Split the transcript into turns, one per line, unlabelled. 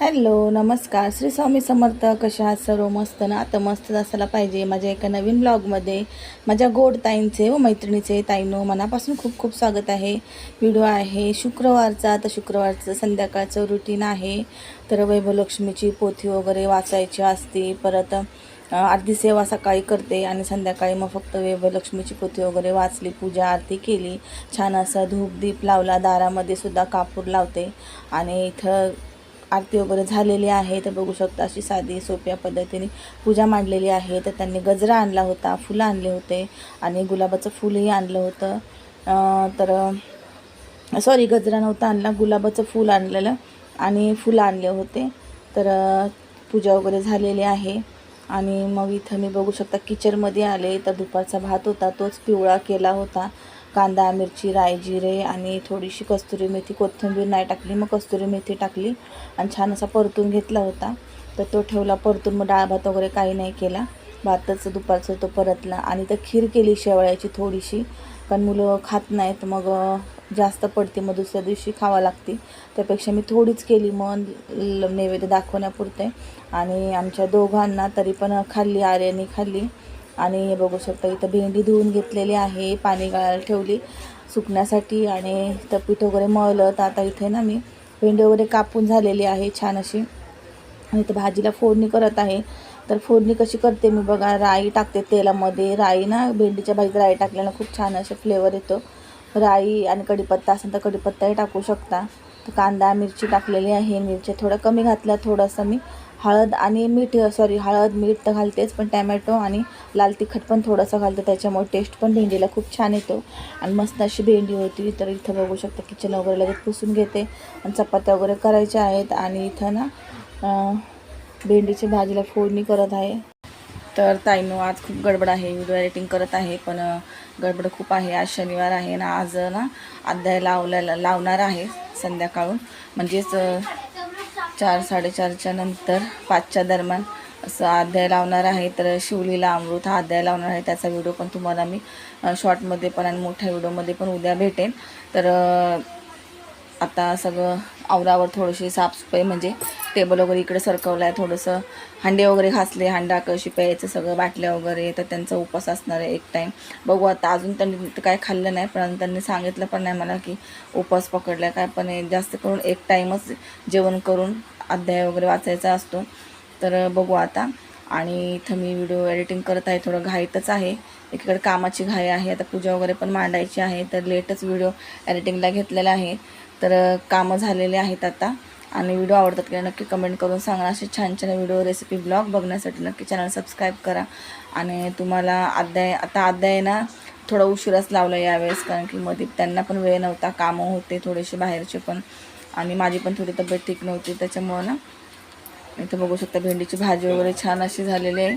Hello नमस्कार. श्री स्वामी समर्थ कशा आहात सर्व? मस्त ना? आता मस्त असायला पाहिजे माझ्या एका नवीन ब्लॉगमध्ये. माझ्या गोड ताईंचे व मैत्रिणीचे ताईनो मनापासून खूप खूप स्वागत आहे. व्हिडिओ आहे शुक्रवारचा. तर शुक्रवारचं संध्याकाळचं रुटीन आहे. तर वैभवलक्ष्मीची पोथी वगैरे वाचायची असते. परत अ, आरती सेवा सकाळी करते आणि संध्याकाळी मग फक्त वैभवलक्ष्मीची पोथी वगैरे वाचली पूजा आरती केली. छान असं धूप दीप लावला. दारामध्ये सुद्धा कापूर लावते. आणि इथं आरती वगैरे झालेली आहे तर बघू शकता अशी साधी सोप्या पद्धतीने पूजा मांडलेली आहे. तर त्यांनी गजरा आणला होता फुलं आणले होते आणि गुलाबाचं फुलही आणलं होतं. तर सॉरी गजरा नव्हता आणला गुलाबाचं फूल आणलेलं आणि फुलं आणले होते. तर पूजा वगैरे झालेली आहे. आणि मग इथं मी बघू शकता किचनमध्ये आले तर दुपारचा भात होता तोच पिवळा केला होता. कांदा मिरची राय जिरे आणि थोडीशी कस्तुरी मेथी कोथिंबीर नाही टाकली. मग कस्तुरी मेथी टाकली आणि छान असा परतून घेतला होता. तर तो ठेवला परतून. मग डाळ भात वगैरे काही नाही केला. भातच दुपारचं तो परतला आणि तर खीर केली शेवळ्याची थोडीशी. कारण मुलं खात नाहीत मग जास्त पडते. मग दुसऱ्या दिवशी खावा लागते. त्यापेक्षा मी थोडीच केली. मग नैवेद्य दाखवण्यापुरते. आणि आमच्या दोघांना तरी पण खाल्ली आर्याने खाल्ली. आणि हे बघू शकता इथं भेंडी धुवून घेतलेली आहे पाणी गाळायला ठेवली सुकण्यासाठी आणि इथं पीठ वगैरे मळलं. तर आता इथे ना मी भेंडी वगैरे कापून झालेली आहे छान अशी. आणि इथं भाजीला फोडणी करत आहे. तर फोडणी कशी करते मी बघा राई टाकते तेलामध्ये. राई ना भेंडीच्या भाजीत राई टाकल्यानं खूप छान असे फ्लेवर येतो. राई आणि कढीपत्ता असेल तर कढीपत्ताही टाकू शकता. तर कांदा मिरची टाकलेली आहे. मिरच्या थोडं कमी घातल्या थोडंसं मी हळद आणि मीठ सॉरी हळद मीठ तर घालतेच पण टॅमॅटो आणि लाल तिखट पण थोडंसं घालते. त्याच्यामुळे टेस्ट पण भेंडीला खूप छान येतो. आणि मस्त अशी भेंडी होती तर इथं बघू शकता किचन वगैरे लगेच पुसून घेते. आणि चपात्या वगैरे करायच्या आहेत आणि इथं ना भेंडीच्या भेंडीची भाजीला फोडणी करत आहे. तर ताईनो आज खूप गडबड आहे. व्हिडिओ एडिटिंग करत आहे पण गडबड खूप आहे. आज शनिवार आहे ना आज ना अध्याय लावला लावणार आहे संध्याकाळून. म्हणजेच चार साडेचारच्या नंतर पाचच्या दरम्यान असं अध्याय लावणार आहे. तर शिवलीला अमृत हा अध्याय लावणार आहे. त्याचा व्हिडिओ पण तुम्हाला मी शॉर्टमध्ये पण आणि मोठ्या व्हिडिओमध्ये पण उद्या भेटेन. तर आता सगळं आवरावर थोडीशी साफसफाई म्हणजे टेबल वगैरे इकडे सरकवलं आहे थोडंसं हांडे वगैरे घासले हांडा कशी प्यायचं सगळं बाटल्या वगैरे तर त्यांचा उपास असणार आहे एक टाईम बघू आता अजून त्यांनी तर काय खाल्लं नाही पण त्यांनी सांगितलं पण नाही मला की उपास पकडला काय पण जास्त करून एक टाईमच जेवण करून अध्याय वगैरे वाचायचा असतो. तर बघू आता. आणि इथं मी व्हिडिओ एडिटिंग करत आहे. थोडं घाईतच आहे. एकीकडे कामाची घाई आहे. आता पूजा वगैरे पण मांडायची आहे. तर लेटच व्हिडिओ एडिटिंगला घेतलेला आहे. तर कामं झालेले आहेत आता. आणि व्हिडिओ आवडतात की नक्की कमेंट करून सांगा. असे छान छान व्हिडिओ रेसिपी ब्लॉग बघण्यासाठी नक्की चॅनल सबस्क्राईब करा. आणि तुम्हाला अध्याय आता अध्याय ना थोडा उशिराच लावला यावेळेस. कारण की मध्ये त्यांना पण वेळ नव्हता. कामं होते थोडेसे बाहेरचे पण. आणि माझी पण थोडी तब्येत ठीक नव्हती त्याच्यामुळं ना इथं बघू शकता भेंडीची भाजी वगैरे छान अशी झालेली आहे.